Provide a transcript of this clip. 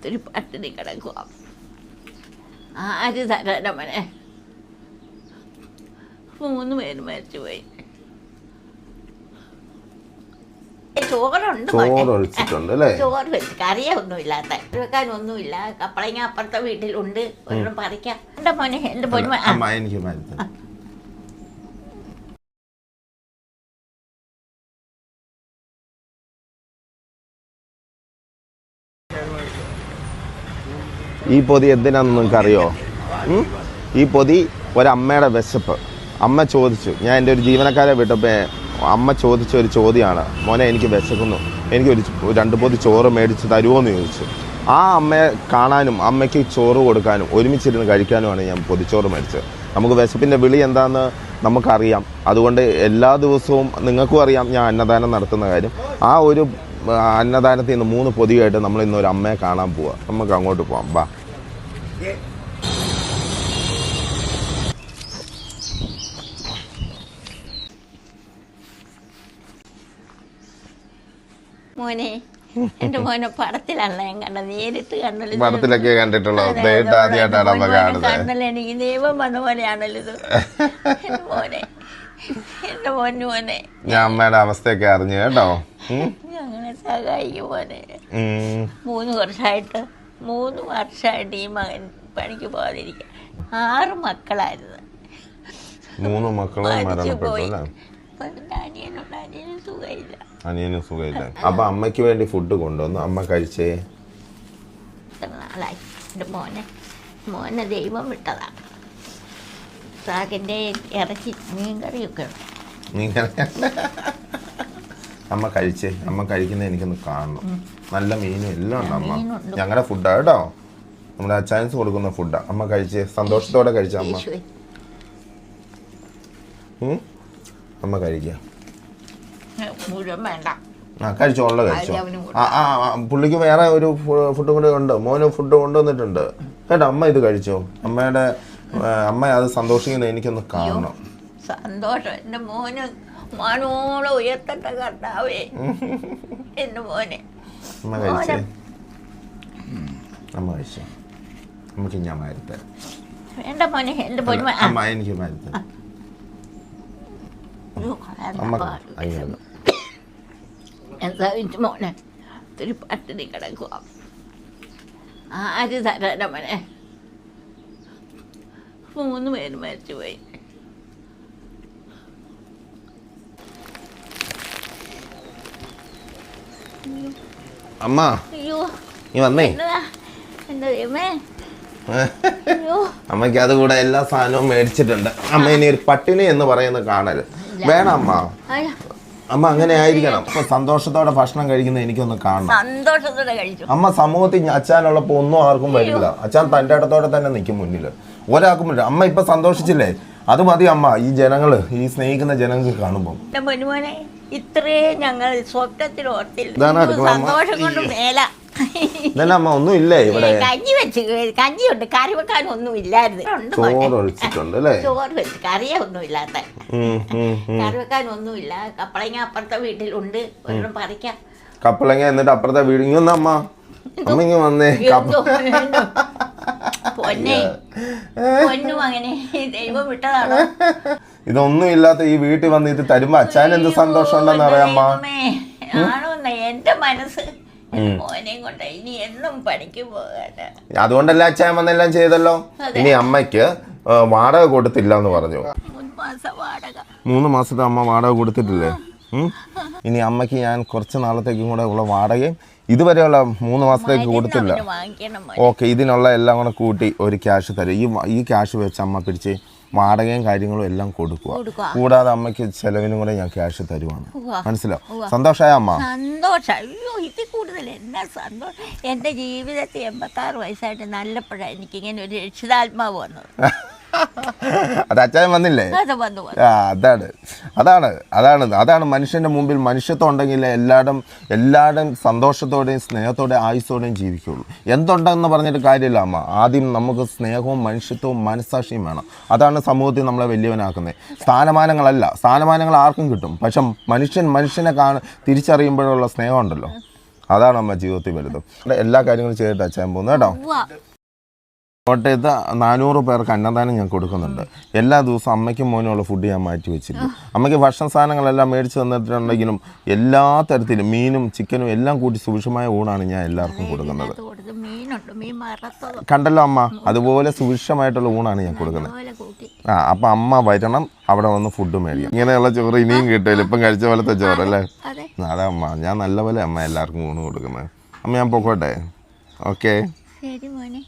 ഒത്തിരി പട്ടിണി കിടക്കുക ആര് തരാന മോനെ? മൂന്ന് പേര് മരിച്ചുപോയി ചോറുണ്ട് മോനെ. ചോറ് വെച്ച് കറിയൊന്നുമില്ലാത്ത. വെക്കാനൊന്നുമില്ല. കപ്പളങ്ങ അപ്പുറത്തെ വീട്ടിലുണ്ട്. ഒരെണ്ണം പറിക്കാം. എന്റെ മോനെ? എന്റെ പൊന്നു ആ അമ്മ എനിക്ക് മരുന്ന് ഈ പൊതി എന്തിനാണെന്ന് നിങ്ങൾക്ക് അറിയോ ഈ പൊതി ഒരമ്മയുടെ വിശപ്പ്. അമ്മ ചോദിച്ചു. ഞാൻ എന്റെ ഒരു ജീവനക്കാരെ വിട്ടപ്പോൾ അമ്മ ചോദിച്ച ഒരു ചോദ്യമാണ്. മോനെ എനിക്ക് വിശക്കുന്നു. എനിക്ക് ഒരു രണ്ട് പൊതി ചോറ് മേടിച്ച് തരുമോ എന്ന് ചോദിച്ചു. ആ അമ്മയെ കാണാനും അമ്മയ്ക്ക് ചോറ് കൊടുക്കാനും ഒരുമിച്ചിരുന്ന് കഴിക്കാനുമാണ് ഞാൻ പൊതിച്ചോറ് മേടിച്ചത്. നമുക്ക് വിശപ്പിന്റെ വിളി എന്താണെന്ന് നമുക്കറിയാം. അതുകൊണ്ട് എല്ലാ ദിവസവും നിങ്ങൾക്കും അറിയാം ഞാൻ അന്നദാനം നടത്തുന്ന കാര്യം. ആ ഒരു അന്നദാനത്തിൽ നിന്ന് മൂന്ന് പൊതിയായിട്ട് നമ്മൾ ഇന്ന് ഒരു അമ്മയെ കാണാൻ പോവാം. നമുക്ക് അങ്ങോട്ട് പോവാം. ബാ. മോനെ എന്റെ മോനെ പടത്തിലാണല്ലോ ഞാൻ കണ്ടത്. നേരിട്ട് കണ്ടല്ലോ. പടത്തിലൊക്കെ അതെ, ആദ്യമായിട്ടാണ് അമ്മ മോനെ കാണുന്നത്. എനിക്ക് ദൈവം വന്ന പോലെയാണല്ലോ ഇത്. എന്റെ മോനെ എന്റെ മോന് മോനെ. ഞാൻ അമ്മയുടെ അവസ്ഥയൊക്കെ അറിഞ്ഞു കേട്ടോ. ഞങ്ങളെ സഹായിക്കും മോനെ. മൂന്ന് വർഷമായിട്ട് മൂന്ന് വർഷമായിട്ട് ഈ മകൻ പണിക്ക് പോകാതിരിക്കുക ആറ് മക്കളായിരുന്നു. മൂന്ന് മക്കളും മരണപ്പെട്ടു അല്ലേ? അനിയന് സുഖമില്ല. അപ്പൊ അമ്മയ്ക്ക് വേണ്ടി ഫുഡ് കൊണ്ടുവന്നു. അമ്മ കഴിച്ചേ? മോനെ മോനെ ദൈവം വിട്ടതാണ് സാഗിന്റെ ഇറച്ചി മീൻ കറിയൊക്കെ ഉണ്ട്. ഇങ്ങനെ അമ്മ കഴിച്ചേ. അമ്മ കഴിക്കുന്നത് എനിക്കൊന്ന് കാണണം. നല്ല മീനും എല്ലാം ഉണ്ട് അമ്മ. ഞങ്ങളുടെ ഫുഡാ കേട്ടോ. നമ്മുടെ അച്ചായൻസ് കൊടുക്കുന്ന ഫുഡാ അമ്മ കഴിച്ച്. സന്തോഷത്തോടെ കഴിച്ച അമ്മ. അമ്മ കഴിക്കുക ആ കഴിച്ചോളൂ കഴിച്ചോ. ആ ആ പുള്ളിക്ക് വേറെ ഒരു ഫുഡും കൂടെ ഉണ്ട്. മോന് ഫുഡ് കൊണ്ടുവന്നിട്ടുണ്ട്. കേട്ടോ അമ്മ ഇത് കഴിച്ചോ? അമ്മയുടെ അമ്മ അത് സന്തോഷിക്കുന്നത് എനിക്കൊന്ന് കാണണം. സന്തോഷം. എന്റെ മോന് മോനോളം ഉയർത്തട്ടെ കർത്താവേ. എന്റെ മോനെ. അമ്മ കഴിച്ചേ. അമ്മ കഴിച്ചോ. അമ്മയ്ക്ക് ഞാൻ മരുത്ത് വേണ്ട മോനെ എന്റെ പൊന്നു അമ്മ എനിക്ക് മരുത്ത് അമ്മ അയ്യോ എന്താ മോനെ? ഒത്തിരി പട്ടിണി കിടക്കുക ആര് തരാന മോനെ? മൂന്ന് പേര് മരിച്ചുപോയി. അമ്മ അയ്യോ. നീ വന്നേ? എന്താ ദൈവമേ? അമ്മയ്ക്ക് അത് കൂടെ എല്ലാ സാധനവും മേടിച്ചിട്ടുണ്ട്. അമ്മ ഇനി ഒരു പട്ടിണി എന്ന് പറയുന്ന കാണരുത്. വേണം അമ്മ. അമ്മ അങ്ങനെ ആയിരിക്കണം. അപ്പൊ സന്തോഷത്തോടെ ഭക്ഷണം കഴിക്കുന്നത് എനിക്കൊന്ന് കാണണം. സന്തോഷത്തോടെ അമ്മ സമൂഹത്തിൽ അച്ഛനുള്ളപ്പോ ഒന്നും ആർക്കും വരില്ല. അച്ഛൻ തന്റെ ഇടത്തോടെ തന്നെ നിൽക്കും മുന്നിൽ. ഒരാൾക്കും പറ്റില്ല അമ്മ ഇപ്പൊ സന്തോഷിച്ചില്ലേ? അത് മതി അമ്മ. ഈ ജനങ്ങൾ ഈ സ്നേഹിക്കുന്ന ജനങ്ങൾക്ക് കാണുമ്പോൾ ഇത്രേ ഞങ്ങൾ സ്വപ്നത്തിൽ ഓർത്തില്ല. സന്തോഷം കൊണ്ട് മേല. ഇതന്നെ അമ്മ ഒന്നും ഇല്ലേ ഇവിടെ? കഞ്ഞി വെച്ച് കഞ്ഞിയുണ്ട് കറി വെക്കാൻ ഒന്നും ഇല്ലായിരുന്നു. ചോറ് ഒഴിച്ചിട്ടുണ്ട് അല്ലേ? ചോറ് വെച്ച് കറിയൊന്നും ഇല്ലാത്ത. കറി വെക്കാൻ ഒന്നും ഇല്ല. കപ്പളങ്ങ അപ്പുറത്തെ വീട്ടിലുണ്ട്. ഒരെണ്ണം പറിക്കാം. കപ്പളങ്ങ എന്നിട്ട് അപ്പുറത്തെ വീട് ഇങ്ങൊന്ന് അമ്മ. അമ്മ ഇങ്ങ വന്നേ. പൊന്നെ. പൊന്നും അങ്ങനെ. ദൈവം വിട്ടതാണോ? ഇതൊന്നും ഇല്ലാത്ത ഈ വീട്ടിൽ വന്ന് ഇത് തരുമ്പോ അച്ഛൻ എന്ത് സന്തോഷം ഉണ്ടെന്ന് അറിയാമ്മ ആണോന്ന് എന്റെ മനസ്സ്. മോനെയും കൊണ്ട് ഇനി എന്നും പണിക്ക് പോകാനാ. അതുകൊണ്ടല്ല അച്ഛൻ വന്നെല്ലാം ചെയ്തല്ലോ? ഇനി അമ്മയ്ക്ക് വാടക കൊടുത്തില്ല എന്ന് പറഞ്ഞു. മൂന്ന് മാസത്തെ അമ്മ വാടക കൊടുത്തിട്ടില്ലേ? ഇനി അമ്മയ്ക്ക് ഞാൻ കുറച്ച് നാളത്തേക്കും കൂടെ ഉള്ള വാടകയും ഇതുവരെയുള്ള മൂന്ന് മാസത്തേക്ക് കൊടുത്തില്ല. ഓക്കെ ഇതിനുള്ള എല്ലാം കൂടെ കൂട്ടി ഒരു ക്യാഷ് തരും. ഈ ഈ ക്യാഷ് വെച്ച് അമ്മ പിടിച്ച് വാടകയും കാര്യങ്ങളും എല്ലാം കൊടുക്കുക. കൂടാതെ അമ്മയ്ക്ക് ചെലവിനും കൂടെ ഞാൻ ക്യാഷ് തരുവാണ്. മനസ്സിലോ സന്തോഷായ സന്തോഷമായ അമ്മ? സന്തോഷം. അയ്യോ ഇതിൽ കൂടുതൽ എന്നാ സന്തോഷം എന്റെ ജീവിതത്തിൽ എൺപത്താറ് വയസ്സായിട്ട് നല്ലപ്പോഴാണ് എനിക്കിങ്ങനെ ഒരു രക്ഷിതാത്മാവ് വന്നത്. അത് അച്ചായൻ വന്നില്ലേ? ആ അതാണ്. അതാണ് അതാണ് അതാണ് മനുഷ്യന്റെ മുമ്പിൽ മനുഷ്യത്വം ഉണ്ടെങ്കിൽ എല്ലായിടും എല്ലായിടും സന്തോഷത്തോടെയും സ്നേഹത്തോടെയും ആയുസ്സോടെയും ജീവിക്കുള്ളൂ. എന്തുണ്ടെന്ന് പറഞ്ഞിട്ട് കാര്യമില്ല അമ്മ. ആദ്യം നമുക്ക് സ്നേഹവും മനുഷ്യത്വവും മനസ്സാക്ഷിയും വേണം. അതാണ് സമൂഹത്തിൽ നമ്മളെ വലിയവനാക്കുന്നത്. സ്ഥാനമാനങ്ങളല്ല. സ്ഥാനമാനങ്ങൾ ആർക്കും കിട്ടും. പക്ഷെ മനുഷ്യൻ മനുഷ്യനെ കാണ തിരിച്ചറിയുമ്പോഴുള്ള സ്നേഹമുണ്ടല്ലോ അതാണ് അമ്മ ജീവിതത്തിൽ വലുതും. എല്ലാ കാര്യങ്ങളും ചെയ്തിട്ട് അച്ഛൻ പോകുന്നു കേട്ടോ. കോട്ടയത്ത് നാനൂറ് പേർക്ക് അന്നദാനം ഞാൻ കൊടുക്കുന്നുണ്ട്. എല്ലാ ദിവസവും അമ്മയ്ക്കും മോനുമുള്ള ഫുഡ് ഞാൻ മാറ്റി വെച്ചിട്ടുണ്ട് അമ്മയ്ക്ക് ഭക്ഷണ സാധനങ്ങളെല്ലാം മേടിച്ച് തന്നിട്ടുണ്ടെങ്കിലും എല്ലാ തരത്തിലും മീനും ചിക്കനും എല്ലാം കൂട്ടി സുഭിക്ഷമായ ഊണാണ് ഞാൻ എല്ലാവർക്കും കൊടുക്കുന്നത്. കണ്ടല്ലോ അമ്മ? അതുപോലെ സുഭിക്ഷമായിട്ടുള്ള ഊണാണ് ഞാൻ കൊടുക്കുന്നത്. ആ അപ്പം അമ്മ വരണം അവിടെ വന്ന് ഫുഡ് മേടിക്കാം. ഇങ്ങനെയുള്ള ചോറ് ഇനിയും കിട്ടില്ല ഇപ്പം കഴിച്ച പോലത്തെ ചോറ് അല്ലേ അതെ. അതാ അമ്മ. ഞാൻ നല്ലപോലെ അമ്മ എല്ലാവർക്കും ഊണ് കൊടുക്കുന്നത്. അമ്മ ഞാൻ പോക്കോട്ടെ? ഓക്കെ. ശരി മോനെ.